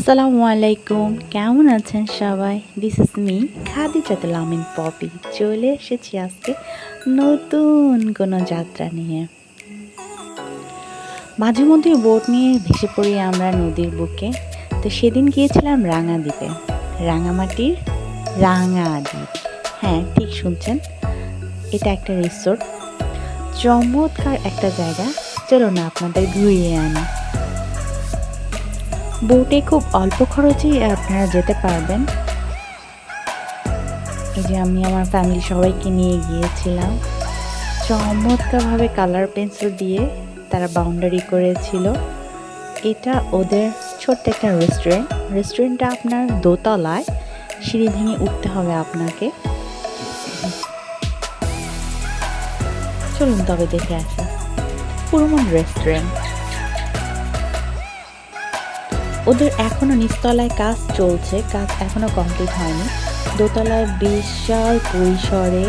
আসসালামু আলাইকুম। কেমন আছেন সবাই? This is me Khadijatul Amin Popy. চলে এসেছি আজকে নতুন কোনো যাত্রা নিয়ে। মাঝে মধ্যে বোট নিয়ে ভেসে পড়ি আমরা নদীর বুকে। তো সেদিন গিয়েছিলাম রাঙাদ্বীপে। রাঙামাটির রাঙা দ্বীপ হ্যাঁ ঠিক শুনছেন। এটা একটা রিসোর্ট চমৎকার একটা জায়গা। চলো না আপনাদের ঘুরিয়ে আনি। বোটে খুব অল্প খরচেই আপনারা যেতে পারবেন। এই যে আমি আমার ফ্যামিলি সবাইকে নিয়ে গিয়েছিলাম। চমৎকারভাবে কালার পেন্সিল দিয়ে তারা বাউন্ডারি করেছিল। এটা ওদের ছোট্ট একটা রেস্টুরেন্ট রেস্টুরেন্টটা আপনার দোতলায়। সিঁড়ি ভেঙে উঠতে হবে আপনাকে। চলুন তবে দেখে আসি। পুরমন রেস্টুরেন্ট ওদের এখনও নিচতলায় কাজ চলছে, কাজ এখনও কমপ্লিট হয়নি। দোতলায় বিশাল পরিসরে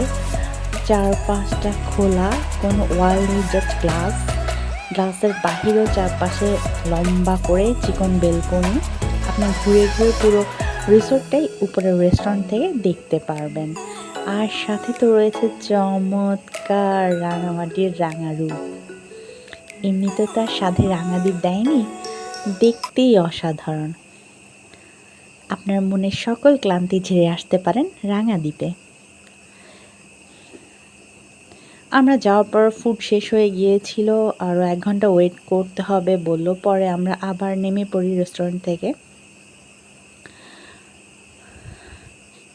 চার পাঁচটা খোলা, কোনো ওয়াল নেই জাস্ট গ্লাস গ্লাসের বাহিরেও চারপাশে লম্বা করে চিকন বেলকনি। আপনার ঘুরে ঘুরে পুরো রিসোর্টটাই উপরের রেস্টুরেন্ট থেকে দেখতে পারবেন। আর সাথে তো রয়েছে চমৎকার রাঙামাটির রাঙারূপ এমনিতে তো তার সাথে রাঙাদ্বীপ দেয়নি? দেখতেই অসাধারণ। আপনার মনের সকল ক্লান্তি ঝেড়ে আসতে পারেন রাঙাদ্বীপে। আমরা যাওয়ার পর ফুড শেষ হয়ে গিয়েছিল আরও এক ঘণ্টা ওয়েট করতে হবে বলল, পরে আমরা আবার নেমে পড়ি রেস্টুরেন্ট থেকে।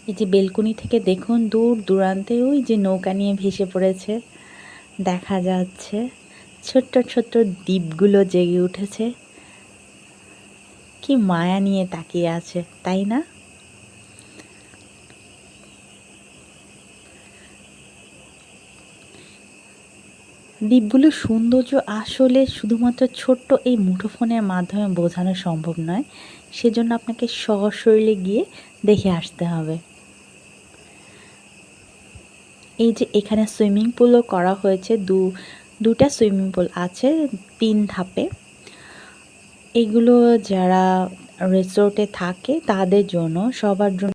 এই যে বেলকুনি থেকে দেখুন, দূর দূরান্তে ওই যে নৌকা নিয়ে ভেসে পড়েছে, দেখা যাচ্ছে। ছোট্ট ছোট্ট দ্বীপগুলো জেগে উঠেছে। কি মায়া নিয়ে তাকিয়ে আছে, তাই না? দ্বীপগুলোর সৌন্দর্য আসলে শুধুমাত্র ছোট্ট এই মুঠোফোনের মাধ্যমে বোঝানো সম্ভব নয়। সেজন্য আপনাকে সশরীরে গিয়ে দেখে আসতে হবে। এই যে এখানে সুইমিং পুলও করা হয়েছে, দু, দুটা সুইমিং পুল আছে, তিন ধাপে। এগুলো যারা রিসোর্টে থাকে তাদের জন্য সবার জন্য